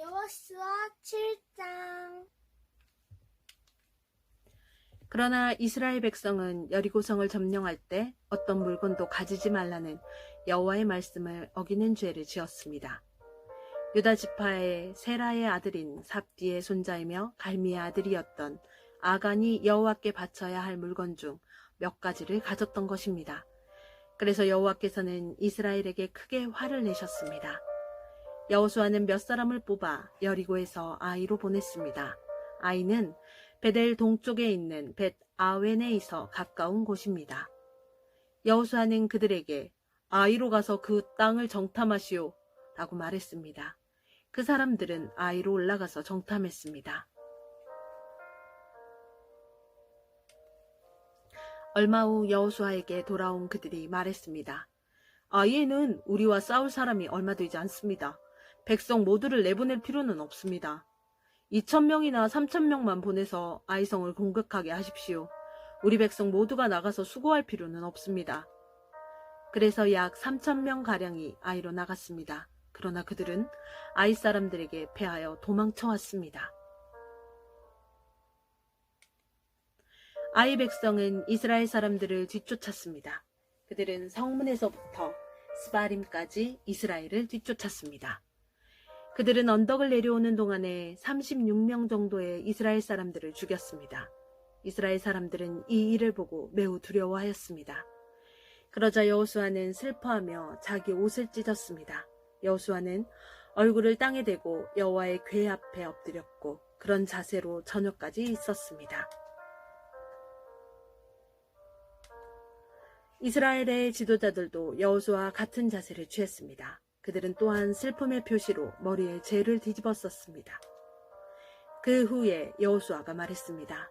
여호수아 7장 그러나 이스라엘 백성은 여리고성을 점령할 때 어떤 물건도 가지지 말라는 여호와의 말씀을 어기는 죄를 지었습니다. 유다 지파의 세라의 아들인 삽디의 손자이며 갈미의 아들이었던 아간이 여호와께 바쳐야 할 물건 중 몇 가지를 가졌던 것입니다. 그래서 여호와께서는 이스라엘에게 크게 화를 내셨습니다. 여호수아는 몇 사람을 뽑아 여리고에서 아이로 보냈습니다. 아이는 베델 동쪽에 있는 벳 아웬에이서 가까운 곳입니다. 여호수아는 그들에게 아이로 가서 그 땅을 정탐하시오 라고 말했습니다. 그 사람들은 아이로 올라가서 정탐했습니다. 얼마 후 여호수아에게 돌아온 그들이 말했습니다. 아이에는 우리와 싸울 사람이 얼마 되지 않습니다. 백성 모두를 내보낼 필요는 없습니다. 2천명이나 3천명만 보내서 아이성을 공격하게 하십시오. 우리 백성 모두가 나가서 수고할 필요는 없습니다. 그래서 약 3천명 가량이 아이로 나갔습니다. 그러나 그들은 아이 사람들에게 패하여 도망쳐 왔습니다. 아이 백성은 이스라엘 사람들을 뒤쫓았습니다. 그들은 성문에서부터 스바림까지 이스라엘을 뒤쫓았습니다. 그들은 언덕을 내려오는 동안에 36명 정도의 이스라엘 사람들을 죽였습니다. 이스라엘 사람들은 이 일을 보고 매우 두려워하였습니다. 그러자 여호수아는 슬퍼하며 자기 옷을 찢었습니다. 여호수아는 얼굴을 땅에 대고 여호와의 궤 앞에 엎드렸고 그런 자세로 저녁까지 있었습니다. 이스라엘의 지도자들도 여호수아와 같은 자세를 취했습니다. 그들은 또한 슬픔의 표시로 머리에 죄를 뒤집었었습니다. 그 후에 여호수아가 말했습니다.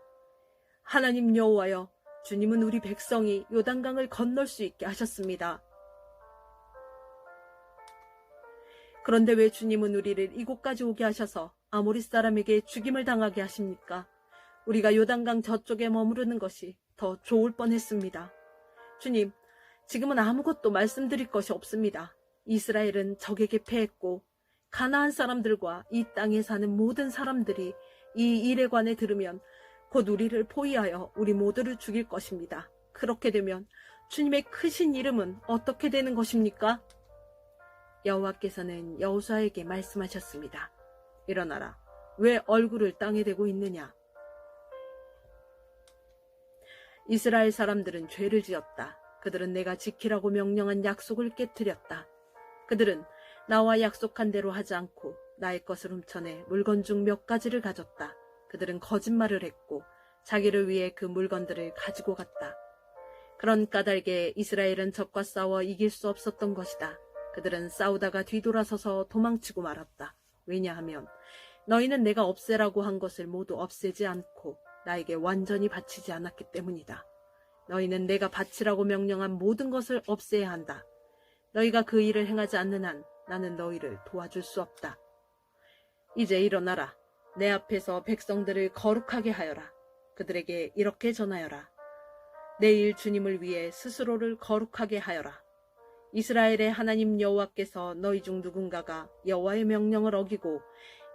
하나님 여호와여, 주님은 우리 백성이 요단강을 건널 수 있게 하셨습니다. 그런데 왜 주님은 우리를 이곳까지 오게 하셔서 아모리 사람에게 죽임을 당하게 하십니까? 우리가 요단강 저쪽에 머무르는 것이 더 좋을 뻔했습니다. 주님, 지금은 아무것도 말씀드릴 것이 없습니다. 이스라엘은 적에게 패했고 가나안 사람들과 이 땅에 사는 모든 사람들이 이 일에 관해 들으면 곧 우리를 포위하여 우리 모두를 죽일 것입니다. 그렇게 되면 주님의 크신 이름은 어떻게 되는 것입니까? 여호와께서는 여호수아에게 말씀하셨습니다. 일어나라. 왜 얼굴을 땅에 대고 있느냐? 이스라엘 사람들은 죄를 지었다. 그들은 내가 지키라고 명령한 약속을 깨뜨렸다. 그들은 나와 약속한 대로 하지 않고 나의 것을 훔쳐내 물건 중 몇 가지를 가졌다. 그들은 거짓말을 했고 자기를 위해 그 물건들을 가지고 갔다. 그런 까닭에 이스라엘은 적과 싸워 이길 수 없었던 것이다. 그들은 싸우다가 뒤돌아서서 도망치고 말았다. 왜냐하면 너희는 내가 없애라고 한 것을 모두 없애지 않고 나에게 완전히 바치지 않았기 때문이다. 너희는 내가 바치라고 명령한 모든 것을 없애야 한다. 너희가 그 일을 행하지 않는 한 나는 너희를 도와줄 수 없다. 이제 일어나라. 내 앞에서 백성들을 거룩하게 하여라. 그들에게 이렇게 전하여라. 내일 주님을 위해 스스로를 거룩하게 하여라. 이스라엘의 하나님 여호와께서 너희 중 누군가가 여호와의 명령을 어기고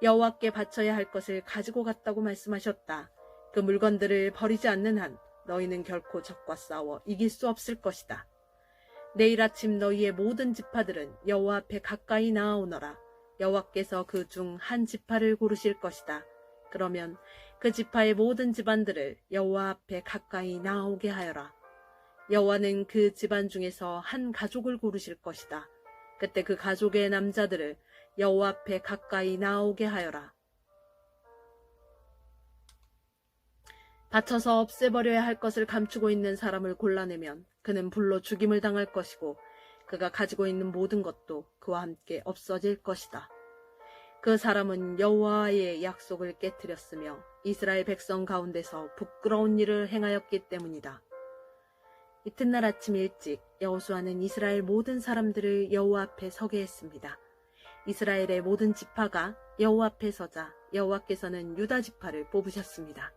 여호와께 바쳐야 할 것을 가지고 갔다고 말씀하셨다. 그 물건들을 버리지 않는 한 너희는 결코 적과 싸워 이길 수 없을 것이다. 내일 아침 너희의 모든 지파들은 여호와 앞에 가까이 나아오너라. 여호와께서 그 중 한 지파를 고르실 것이다. 그러면 그 지파의 모든 집안들을 여호와 앞에 가까이 나아오게 하여라. 여호와는 그 집안 중에서 한 가족을 고르실 것이다. 그때 그 가족의 남자들을 여호와 앞에 가까이 나아오게 하여라. 다쳐서 없애버려야 할 것을 감추고 있는 사람을 골라내면 그는 불로 죽임을 당할 것이고 그가 가지고 있는 모든 것도 그와 함께 없어질 것이다. 그 사람은 여호와의 약속을 깨뜨렸으며 이스라엘 백성 가운데서 부끄러운 일을 행하였기 때문이다. 이튿날 아침 일찍 여호수아는 이스라엘 모든 사람들을 여호와 앞에 서게 했습니다. 이스라엘의 모든 지파가 여호와 앞에 서자 여호와께서는 유다 지파를 뽑으셨습니다.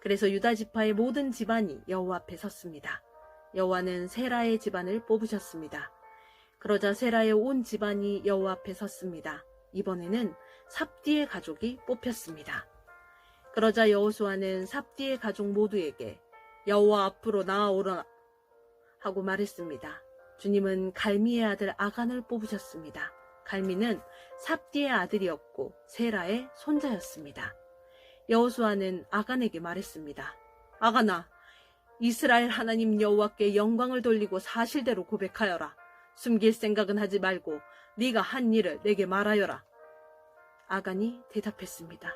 그래서 유다 지파의 모든 집안이 여호와 앞에 섰습니다. 여호와는 세라의 집안을 뽑으셨습니다. 그러자 세라의 온 집안이 여호와 앞에 섰습니다. 이번에는 삽디의 가족이 뽑혔습니다. 그러자 여호수아는 삽디의 가족 모두에게 여호와 앞으로 나아오라 하고 말했습니다. 주님은 갈미의 아들 아간을 뽑으셨습니다. 갈미는 삽디의 아들이었고 세라의 손자였습니다. 여호수아는 아간에게 말했습니다. 아간아, 이스라엘 하나님 여호와께 영광을 돌리고 사실대로 고백하여라. 숨길 생각은 하지 말고 네가 한 일을 내게 말하여라. 아간이 대답했습니다.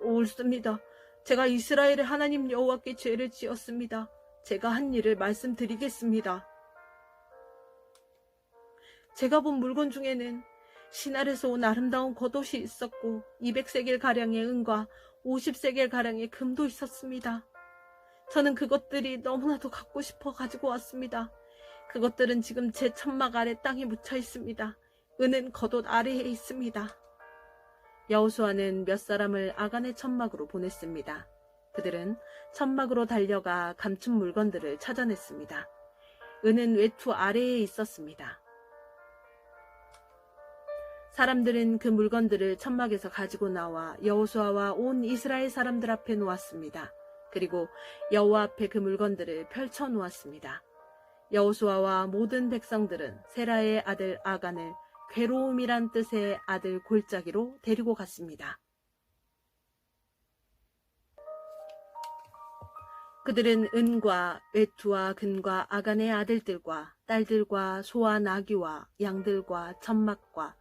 옳습니다. 제가 이스라엘의 하나님 여호와께 죄를 지었습니다. 제가 한 일을 말씀드리겠습니다. 제가 본 물건 중에는 신할에서 온 아름다운 겉옷이 있었고 200세겔 가량의 은과 50세겔 가량의 금도 있었습니다. 저는 그것들이 너무나도 갖고 싶어 가지고 왔습니다. 그것들은 지금 제 천막 아래 땅에 묻혀 있습니다. 은은 겉옷 아래에 있습니다. 여호수아는 몇 사람을 아간의 천막으로 보냈습니다. 그들은 천막으로 달려가 감춘 물건들을 찾아냈습니다. 은은 외투 아래에 있었습니다. 사람들은 그 물건들을 천막에서 가지고 나와 여호수아와 온 이스라엘 사람들 앞에 놓았습니다. 그리고 여호와 앞에 그 물건들을 펼쳐 놓았습니다. 여호수아와 모든 백성들은 세라의 아들 아간을 괴로움이란 뜻의 아들 골짜기로 데리고 갔습니다. 그들은 은과 외투와 근과 아간의 아들들과 딸들과 소와 나귀와 양들과 천막과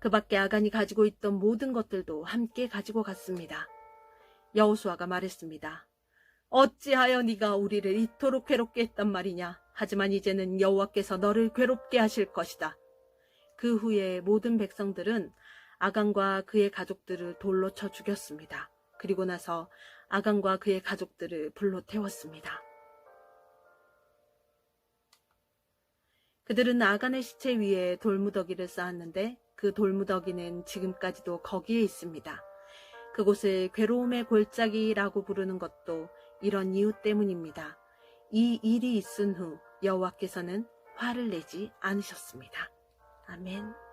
그 밖에 아간이 가지고 있던 모든 것들도 함께 가지고 갔습니다. 여호수아가 말했습니다. 어찌하여 네가 우리를 이토록 괴롭게 했단 말이냐? 하지만 이제는 여호와께서 너를 괴롭게 하실 것이다. 그 후에 모든 백성들은 아간과 그의 가족들을 돌로 쳐 죽였습니다. 그리고 나서 아간과 그의 가족들을 불로 태웠습니다. 그들은 아간의 시체 위에 돌무더기를 쌓았는데 그 돌무더기는 지금까지도 거기에 있습니다. 그곳을 괴로움의 골짜기라고 부르는 것도 이런 이유 때문입니다. 이 일이 있은 후 여호와께서는 화를 내지 않으셨습니다. 아멘.